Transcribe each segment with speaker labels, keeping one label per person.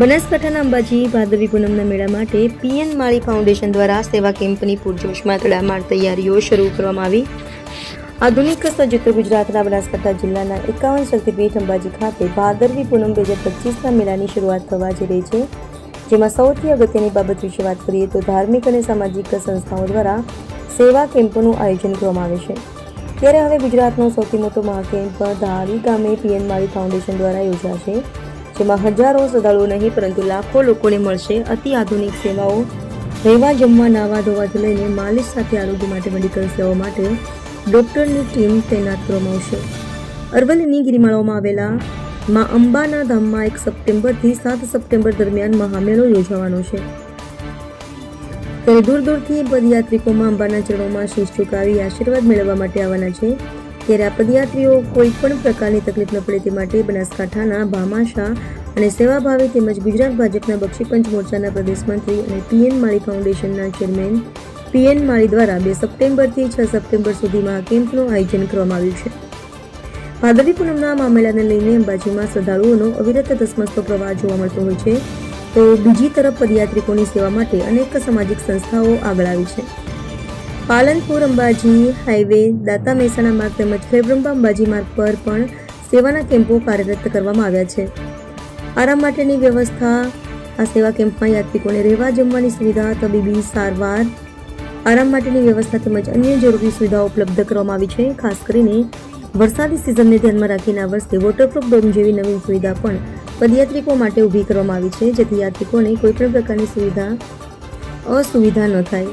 Speaker 1: બનાસકાંઠાના અંબાજી ભાદરવી પૂનમના મેળા માટે પીએન માળી ફાઉન્ડેશન દ્વારા સેવા કેમ્પની પૂરજોશમાં તડામાર તૈયારીઓ શરૂ કરવામાં આવી. આધુનિક સજ્જ ઉત્તર ગુજરાતના બનાસકાંઠા જિલ્લાના એકાવન શક્તિપીઠ અંબાજી ખાતે ભાદરવી પૂનમ બે હજાર પચીસના મેળાની શરૂઆત થવા જઈ રહી છે. જેમાં સૌથી અગત્યની બાબત વિશે વાત કરીએ તો ધાર્મિક અને સામાજિક સંસ્થાઓ દ્વારા સેવા કેમ્પોનું આયોજન કરવામાં આવે છે. ત્યારે હવે ગુજરાતનો સૌથી મોટો મહાકેમ્પ ધારી ગામે પીએન માળી ફાઉન્ડેશન દ્વારા યોજાશે. જેમાં હજારો શ્રદ્ધાળુઓ નહીં, પરંતુ લાખો લોકોને મળશે અતિ આધુનિક સેવાઓ. રહેવા, જમવા, નાવા, ધોવાથી લઈને માલિશ સાથે આરોગ્ય માટે, મેડિકલ સેવાઓ માટે ડૉક્ટરની ટીમ તૈનાત કરવામાં આવશે અરવલ્લીની ગિરિમાળાઓમાં આવેલા મા અંબાના ધામમાં એક સપ્ટેમ્બરથી સાત સપ્ટેમ્બર દરમિયાન મહામેળો યોજાવાનો છે. ત્યારે દૂર દૂરથી પદયાત્રિકોમાં અંબાના ચરણોમાં શીશ ચુકાવી આશીર્વાદ મેળવવા માટે આવવાના છે. ત્યારે આ પદયાત્રીઓ કોઈ પણ પ્રકારની તકલીફ ન પડે તે માટે બનાસકાંઠાના ભામાશા અને સેવાભાવી તેમજ ગુજરાત ભાજપના બક્ષીપંચ મોરચાના પ્રદેશ મંત્રી અને પીએન માળી ફાઉન્ડેશનના ચેરમેન પીએન માળી દ્વારા બે સપ્ટેમ્બરથી છ સપ્ટેમ્બર સુધીમાં આ કેમ્પનું આયોજન કરવામાં આવ્યું છે. ભાદરવી પૂનમના મામલાને લઈને અંબાજીમાં શ્રદ્ધાળુઓનો અવિરત ધસમસતો પ્રવાહ જોવા મળતો હોય છે. તો બીજી તરફ પદયાત્રિકોની સેવા માટે અનેક સામાજિક સંસ્થાઓ આગળ આવી છે. પાલનપુર અંબાજી હાઈવે, દાતા મહેસાણા માર્ગ તેમજ ખેડબ્રહ્મા અંબાજી માર્ગ પર પણ સેવાના કેમ્પો કાર્યરત કરવામાં આવ્યા છે. આરામ માટેની વ્યવસ્થા, આ સેવા કેમ્પમાં યાત્રિકોને રહેવા જમવાની સુવિધા, તબીબી સારવાર, આરામ માટેની વ્યવસ્થા તેમજ અન્ય જરૂરી સુવિધાઓ ઉપલબ્ધ કરવામાં આવી છે. ખાસ કરીને વરસાદી સિઝનને ધ્યાનમાં રાખીને આ વર્ષે વોટરપ્રૂફ ડોમ જેવી નવી સુવિધા પણ પદયાત્રિકો માટે ઊભી કરવામાં આવી છે, જેથી યાત્રિકોને કોઈપણ પ્રકારની સુવિધા, અસુવિધા ન થાય.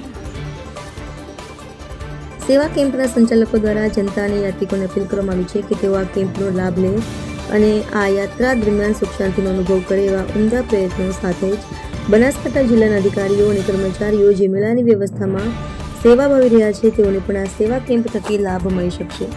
Speaker 1: સેવા કેમ્પના સંચાલકો દ્વારા જનતાને યાત્રિકોને અપીલ કરવામાં આવી છે કે તેઓ આ કેમ્પનો લાભ લે અને આ યાત્રા દરમિયાન સુખ શાંતિનો અનુભવ કરે એવા ઉમદા પ્રયત્નો સાથે જ બનાસકાંઠા જિલ્લાના અધિકારીઓ અને કર્મચારીઓ જે મેળાની વ્યવસ્થામાં સેવા ભાવી રહ્યા છે તેઓને પણ આ સેવા કેમ્પ થકી લાભ મળી શકશે.